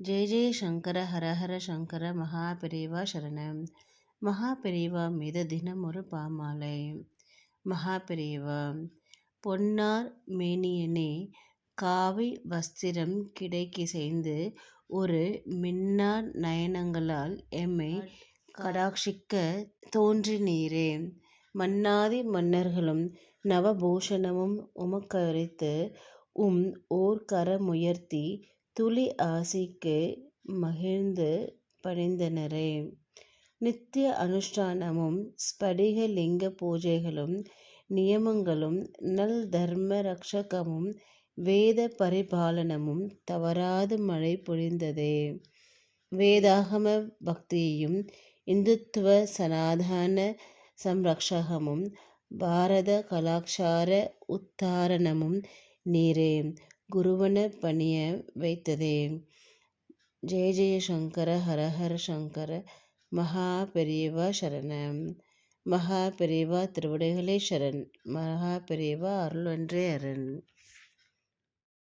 ஜெய ஜெய சங்கர ஹரஹர சங்கர மகாபிரிவா சரணம். மகாபிரிவா மீது தினம் ஒரு பாமாலை. மகாபிரிவா பொன்னார் மேனியனே காவி வஸ்திரம் கிடைக்கிசைந்து ஒரு மின்னார் நயனங்களால் எம்மை கடாட்சிக்க தோன்றினீரே. மன்னாதி மன்னர்களும் நவபூஷணமும் உமக்கரித்து உம் ஓர் கரமுயர்த்தி துளி ஆசிக்கு மகிழ்ந்து பணிந்தனரே. நித்திய அனுஷ்டானமும் ஸ்படிக லிங்க பூஜைகளும் நியமங்களும் நல் தர்ம ரக்ஷகமும் வேத பரிபாலனமும் தவறாது மழை பொழிந்ததே. வேதாகம பக்தியும் இந்துத்துவ சனாதான சம்ரக்ஷகமும் பாரத கலாச்சார உத்தாரணமும் நீரே. குருவன பணிய வைத்ததே. ஜெய ஜெய சங்கர ஹரஹர சங்கர மகா பெரியவா சரணம் மகா பெரியவா திருவடைகளே சரண். மகா பெரியவா அருள் ஒன்றே அரண்.